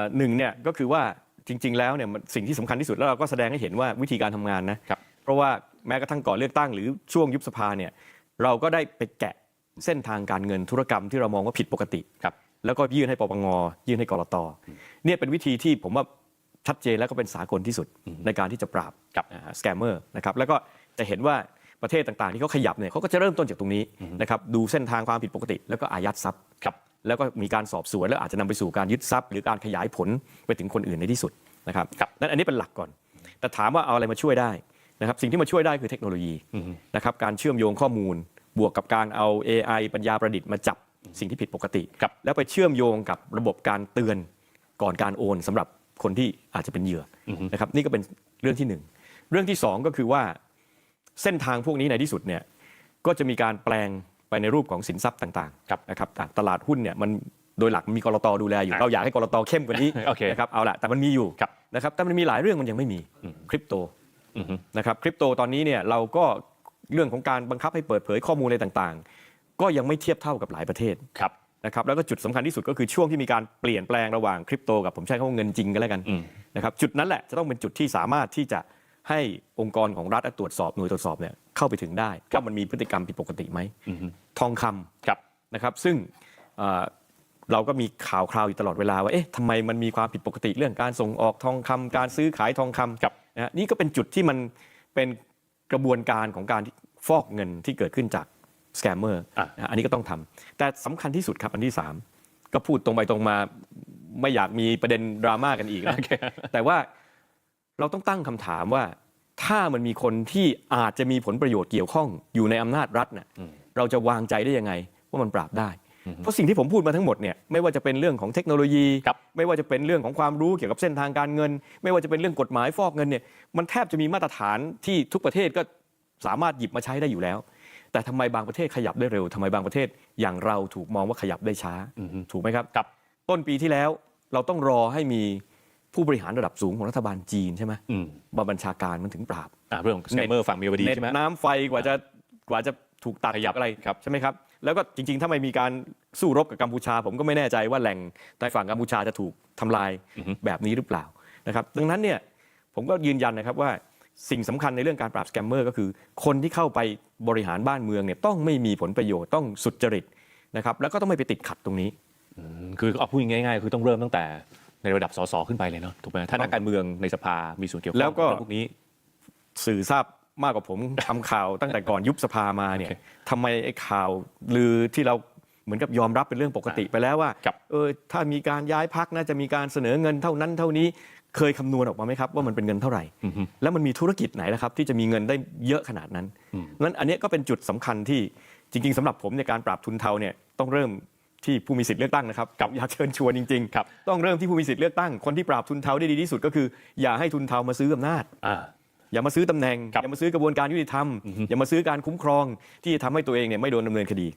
อ่อหนึ่งเนี่ยก็คือว่าจริง ๆ แล้วเนี่ยมันสิ่งที่สำคัญที่สุดแล้วเราก็แสดงให้เห็นว่าวิธีการทำงานนะครับ เพราะว่าแม้กระทั่งก่อนเลือกตั้งหรือช่วงยุบสภาเนี่ยเราก็ได้ไปแกะเส้นทางการเงินธุรกรรมที่เรามองว่าผิดปกติ ครับ แล้วก็ยื่นให้ปปงยื่นให้กรตเนี่ยเป็นวิธีที่ผมว่าชัดเจนแล้วก็เป็นสากลที่สุดในการที่จะปราบครับ สแกมเมอร์นะครับแล้วก็จะเห็นว่าประเทศต่างๆ ที่เขาขยับเนี่ยเขาก็จะเริ่มต้นจากตรงนี้นะครับดูเส้นทางความผิดปกติ แล้วก็อายัดทรัพย์ครับ แล้วก็มีการสอบสวนแล้วอาจจะนำไปสู่การยึดทรัพย์ หรือการขยายผลไปถึงคนอื่นในที่สุดนะครับครับนั่นอันนี้เป็นหลักก่อน แต่ถามว่าเอาอะไรมาช่วยได้นะครับสิ่งที่มาช่วยได้คือเทคโนโลยีนะครับการเชื่อมโยงข้อมูล บวกกับการเอา AI ปัญญาประดิษฐ์มาจับสิ่งที่ผิดปกติครับแล้วไปเชื่อมโยงกับระบบการเตือนก่อนการโอนสำหรับคนที่อาจจะเป็นเหยื่ออนะครับนี่ก็เป็นเรื่องที่หนึ่งเรื่องที่สองก็คือว่าเส้นทางพวกนี้ในที่สุดเนี่ยก็จะมีการแปลง ไปในรูปของสินทรัพย์ต่างครับๆนะครับอะตลาดหุ้นเนี่ยมันโดยหลักมันมีกรตดูแลอยู่อะเราอยากให้กรตเข้มกว่านี้โอเคนะครับเอาละแต่มันมีอยู่ครับนะครับแต่มันมีหลายเรื่องมันยังไม่มีคริปโตอือฮึนะครับคริปโตตอนนี้เนี่ยเราก็เรื่องของการบังคับให้เปิดเผยข้อมูลอะไรต่างๆ ก็ยังไม่เทียบเท่ากับหลายประเทศครับนะครับแล้วก็จุดสำคัญที่สุดก็คือช่วงที่มีการเปลี่ยนแปลงระหว่างคริปโตกับผมใช้คำว่าเงินจริงกันแล้วกันอืมนะครับจุดนั้นแหละจะต้องเป็นจุดที่สามารถที่จะ ให้องค์กรของรัฐตรวจสอบหน่วยตรวจสอบเนี่ยเข้าไปถึงได้ว่ามันมีพฤติกรรมผิดปกติไหมอือฮึทองคำครับนะครับ ซึ่งเอ่อเราก็มีข่าวคราวอยู่ตลอดเวลาว่าเอ๊ะทำไมมันมีความผิดปกติเรื่องการส่งออกทองคำการซื้อขายทองคำครับนะฮะนี่ก็เป็นจุดที่มันเป็นกระบวนการของการที่ฟอกเงินที่เกิดขึ้นจากสแกมเมอร์อะนะฮะอันนี้ก็ต้องทำแต่สำคัญที่สุดครับอันที่ 3 ก็พูดตรงไปตรงมาไม่อยากมีประเด็นดราม่ากันอีกนะโอเคแต่ว่า เราต้องตั้งคำถามว่า ถ้ามันมีคนที่อาจจะมีผลประโยชน์เกี่ยวข้องอยู่ในอำนาจรัฐน่ะเราจะวางใจได้ยังไงว่ามันปราบได้ เพราะสิ่งที่ผมพูดมาทั้งหมดเนี่ยไม่ว่าจะเป็นเรื่องของเทคโนโลยีครับไม่ว่าจะเป็นเรื่องของความรู้เกี่ยวกับเส้นทางการเงิน ไม่ว่าจะเป็นเรื่องกฎหมายฟอกเงินเนี่ยมันแทบจะมีมาตรฐานที่ทุกประเทศก็สามารถหยิบมาใช้ได้อยู่แล้ว แต่ทำไมบางประเทศขยับได้เร็วทำไมบางประเทศอย่างเราถูกมองว่าขยับได้ช้าถูกไหมครับครับ ต้นปีที่แล้วเราต้องรอให้มี ผู้บริหารระดับสูงของรัฐบาลจีนใช่ไหมอืมมาบัญชาการมันถึงปราบอ่าเรื่องของสแกมเมอร์ฝั่งมีวดีเน็ตใช่ไหมน้ำไฟกว่าจะกว่าจะถูกตัดขยับถูกอะไรครับใช่ไหมครับ แล้วก็จริงๆ ถ้าไม่มีการสู้รบกับกัมพูชา ผมก็ไม่แน่ใจว่าแหล่งใต้ฝั่งกัมพูชาจะถูกทำลายแบบนี้หรือเปล่านะครับ ดังนั้นเนี่ยผมก็ยืนยันนะครับว่าสิ่งสำคัญในเรื่องการปราบสแกมเมอร์ก็คือ คนที่เข้าไปบริหารบ้านเมืองเนี่ยต้องไม่มีผลประโยชน์ต้องสุจริตนะครับแล้วก็ต้องไม่ไปติดขัดตรงนี้อืมคือเอาพูดง่ายๆ คือต้องเริ่มตั้งแต่ ในระดับสสขึ้นไปเลยเนาะถูกไหมถ้านักการเมืองในสภามีส่วนเกี่ยวข้องแล้วก็กับพวกนี้ สื่อทราบมากกว่าผมทำข่าวตั้งแต่ก่อนยุบสภามาเนี่ยโอเคทำไมไอ้ข่าวลือที่เราเหมือนกับยอมรับเป็นเรื่องปกติไปแล้วว่าครับเออถ้ามีการย้ายพักน่าจะมีการเสนอเงินเท่านั้นเท่านี้เคยคำนวณออกมาไหมครับว่ามันเป็นเงินเท่าไหร่ แล้วมันมีธุรกิจไหนนะครับ ที่จะมีเงินได้เยอะขนาดนั้นนั้นอันเนี้ยก็เป็นจุดสำคัญที่จริง ๆสำหรับผมในการปราบทุนเทาเนี่ยต้องเริ่ม ที่ผู้มีสิทธิ์เลือกตั้งนะครับกับอยากเชิญชวนจริงครับๆต้องเริ่มที่ผู้มีสิทธิ์เลือกตั้งคนที่ปราบทุนเทาได้ดีที่สุดก็คือ อย่าให้ทุนเทามาซื้ออำนาจอ่า อย่ามาซื้อตำแหน่ง ครับอย่ามาซื้อกระบวนการยุติธรรม อย่ามาซื้อการคุ้มครองที่จะทำให้ตัวเองเนี่ยไม่โดนดำเนินคดี